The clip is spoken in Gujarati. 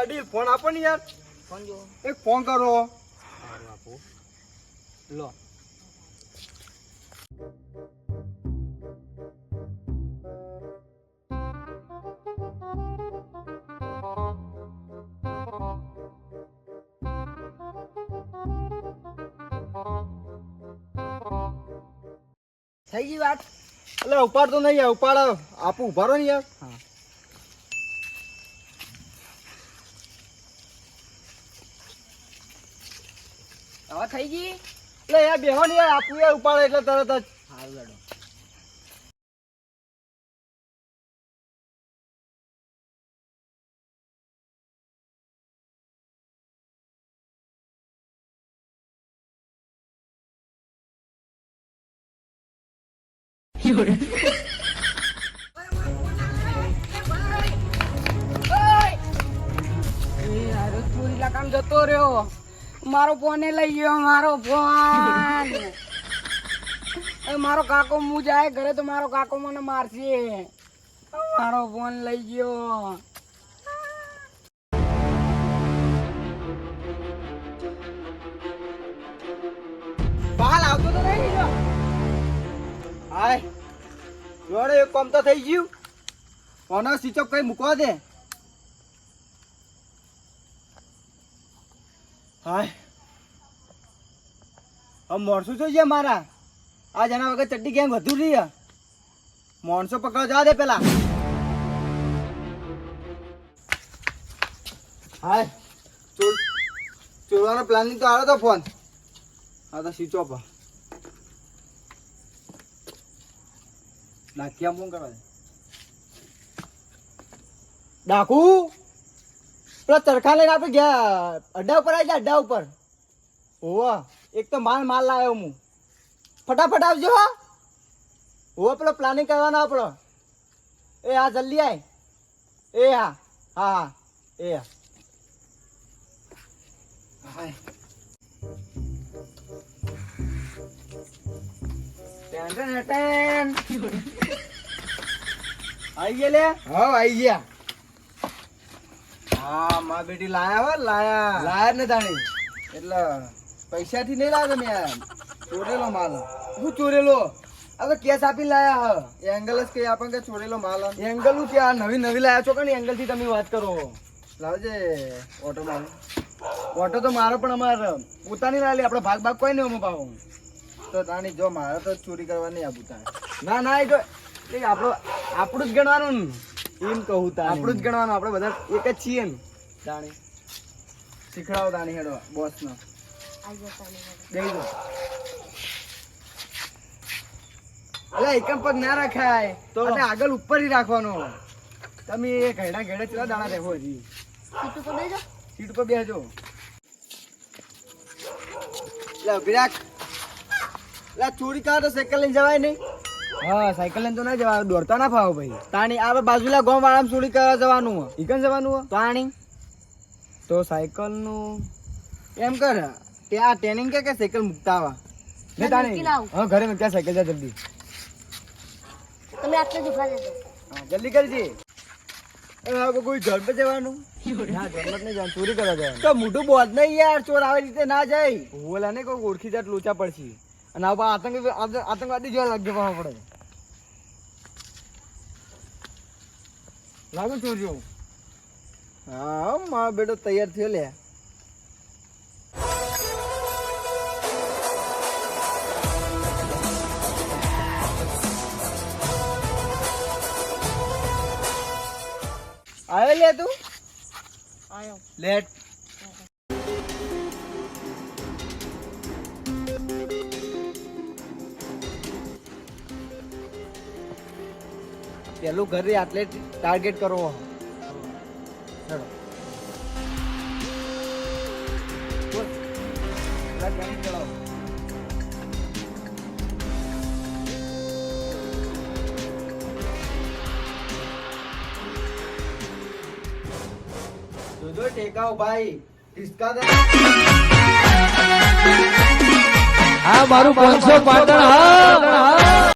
અડી ફોન આપો ને યાર. ફોન જો એક ફોન કરો. આપો. લો. થઈ ગઈ વાત? એટલે ઉપાડ તો નહીં યાર ઉપાડ. આપું ઉભારો ને યાર. હવે થઈ ગઈ? એટલે યાર બેહવાની યાર આપું યાર ઉપાડે એટલે તરત જ. સારું લડો કામ જતો રહ્યો. મારો ફોન લઈ ગયો, મારો ફોન. મારો કાકો હું જાય, ઘરે તો મારો કાકો મને મારશે. મારો ફોન લઈ ગયો. બાલ આવતો તો નહીં. હાય, જોડે એક કામ તો થઈ ગયું. ફોનો સ્વિચ ઓફ કઈ મૂકવા દે. હવે મોણસો શું છે મારા. આ જેના વગર ચડ્ડી ગેંગ વધુ રહી મોણસો પકડવા જવા દે પેલા. ચોર ચોરવાનો પ્લાનિંગ તો આવ્યો તો ફોન હા તો સ્વિચ ઓફ ડાકિયા ફોન કરવા ડાકુ! પેલા ચરખા લઈને આપણે ગયા. અડ્ડા ઉપર આવી ગયા અડ્ડા ઉપર. હોવા એક તો માલ માલ લાવ્યો હું. ફટાફટ આવજો હા. હોવા પેલો પ્લાનિંગ કરવાનો આપણો એ હા જલ્દી આય. એ હા હા હા એ હા. આવી. ગયા લે હા આવી ગયા. હા માં બેટી લાયા હો લાયા. લાયા ને તાણી. એટલે પૈસા થી નહીં લાગે ને યાર. ચોરેલો માલ. હું ચોરેલો? હવે કેસ આપી લાયા હ. એંગલ જ કે આપણને કે ચોરેલો માલ. એંગલ હું કે આ નવી નવી લાયા છો કે એંગલથી તમે વાત કરો. લાવજે ઓટો માલ. ઓટો તો મારો પણ અમાર પોતાની લાલી આપણે ભાગ ભાગ કોઈ નહીં અમે પાવો તો તાણી જો મારે તો ચોરી કરવા નહીં આપું તાણે ના ના એ તો આપણો આપણું જ ગણવાનું એમ કહું તા આપણું જ ગણવાનું આપણે બધા એક જ છીએ ને તાણી. શીખડાવો તાણી હેડો બોસ નો દઈ દો. અલા એકમ પગ ના રખાય. તો? આગળ ઉપર જ રાખવાનો. તમે એ ઘેડા ઘેડા ચલા દાણા રહેવો હજી. સીટ ઉપર બેજો સીટ ઉપર બેજો લે ચોરી કાઢો તો સાયકલ લઈને જવાય નહીં. હા સાયકલ લઈને તો ના જવા દોડતા ના ફાવો ભાઈ તાણી આ બાજુલા ગોમ વાળા ચોરી કરવા જવાનું હો. ઈકન જવાનું તાણી. તો સાયકલનું એમ કર ત્યાં ટ્રેનિંગ કે કે સાયકલ મુકતા આવા ને તાણી. હા ઘરે મૂક્યા સાયકલ જા જલ્દી. તમે આટલે જ ઊભા રહેજો જલ્દી કરજે. હવે કોઈ ઘર પર જવાનું? ના જવાનું ચોરી કરવા જવાનું. તો મોટું બોધ નહીં યાર ચોર આવી રીતે ના જાય. ઓલા ને કોઈ ઓળખી જાત લોચા પડશે. અને આતંકવાદી જોવા લાગજો પાછા પડે. લાગુ ચોરીઓ હા મારો બેટો તૈયાર થયો લે આવ્યો લે તું આયો લેટ પેલું ઘરે આટલે ટાર્ગેટ કરવો ચલો. ચલાવો. ટેકાઓ ભાઈ. હિસકા હા, મારું પાંચસો પાટણ, હા